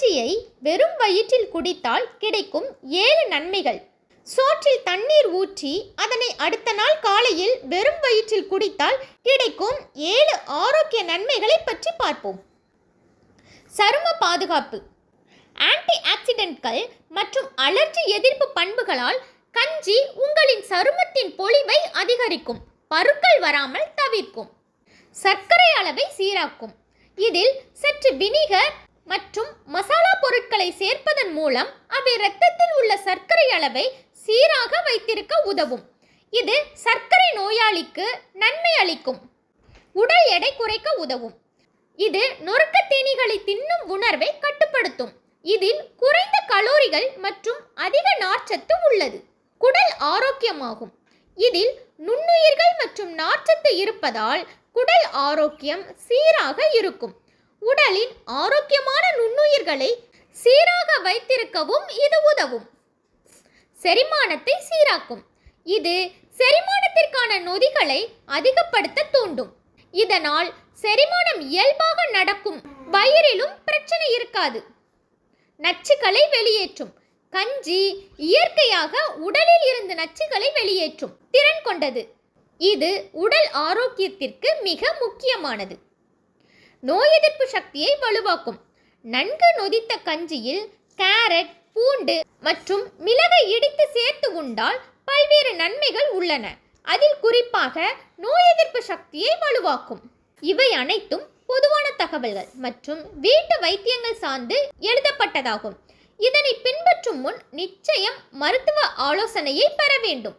கஞ்சியை வெறும் வயிற்றில் குடித்தால் கிடைக்கும் ஏழு நன்மைகள். சோற்றில் தண்ணீர் ஊற்றி அதனை அடுத்த நாள் காலையில் வெறும் வயிற்றில் குடித்தால் கிடைக்கும் ஏழு ஆரோக்கிய நன்மைகளை பற்றி பார்ப்போம். சரும பாதுகாப்பு. ஆன்டி ஆக்சிடென்ட்கள் மற்றும் அலர்ஜி எதிர்ப்பு பண்புகளால் கஞ்சி உங்களின் சருமத்தின் பொலிவை அதிகரிக்கும் பருக்கள் வராமல் தவிர்க்கும். சர்க்கரை அளவை சீராக்கும். இதில் சற்று வினிகர் மற்றும் மசாலா பொருட்களை சேர்ப்பதன் மூலம் அவை இரத்தத்தில் உள்ள சர்க்கரை அளவை சீராக வைத்திருக்க உதவும். இது சர்க்கரை நோயாளிக்கு நன்மை அளிக்கும். உடல் எடை குறைக்க உதவும். இது நொறுக்க தீனிகளை தின்னும் உணர்வை கட்டுப்படுத்தும். இதில் குறைந்த கலோரிகள் மற்றும் அதிக நார்ச்சத்து உள்ளது. குடல் ஆரோக்கியமாகும். இதில் நுண்ணுயிர்கள் மற்றும் நார்ச்சத்து இருப்பதால் குடல் ஆரோக்கியம் சீராக இருக்கும். உடலின் ஆரோக்கியமான நுண்ணுயிர்களை சீராக வைத்திருக்கவும் இது உதவும். செரிமானத்தை சீராக்கும். இது செரிமானத்திற்கான நொதிகளை அதிகப்படுத்த தூண்டும். இதனால் செரிமானம் இயல்பாக நடக்கும். வயிறிலும் பிரச்சனை இருக்காது. நச்சுக்களை வெளியேற்றும். கஞ்சி இயற்கையாக உடலில் இருந்து நச்சுகளை வெளியேற்றும். திறன் கொண்டது. இது உடல் ஆரோக்கியத்திற்கு மிக முக்கியமானது. நோய் எதிர்ப்பு சக்தியை வலுவாக்கும். நன்கு நொதித்த கஞ்சியில் கேரட் பூண்டு மற்றும் மிளகை இடித்து சேர்த்து உண்டால் பல்வேறு நன்மைகள் உள்ளன. அதில் குறிப்பாக நோய் எதிர்ப்பு சக்தியை வலுவாக்கும். இவை அனைத்தும் பொதுவான தகவல்கள் மற்றும் வீட்டு வைத்தியங்கள் சார்ந்து எழுதப்பட்டதாகும். இதனை பின்பற்றும் முன் நிச்சயம் மருத்துவ ஆலோசனையை பெற வேண்டும்.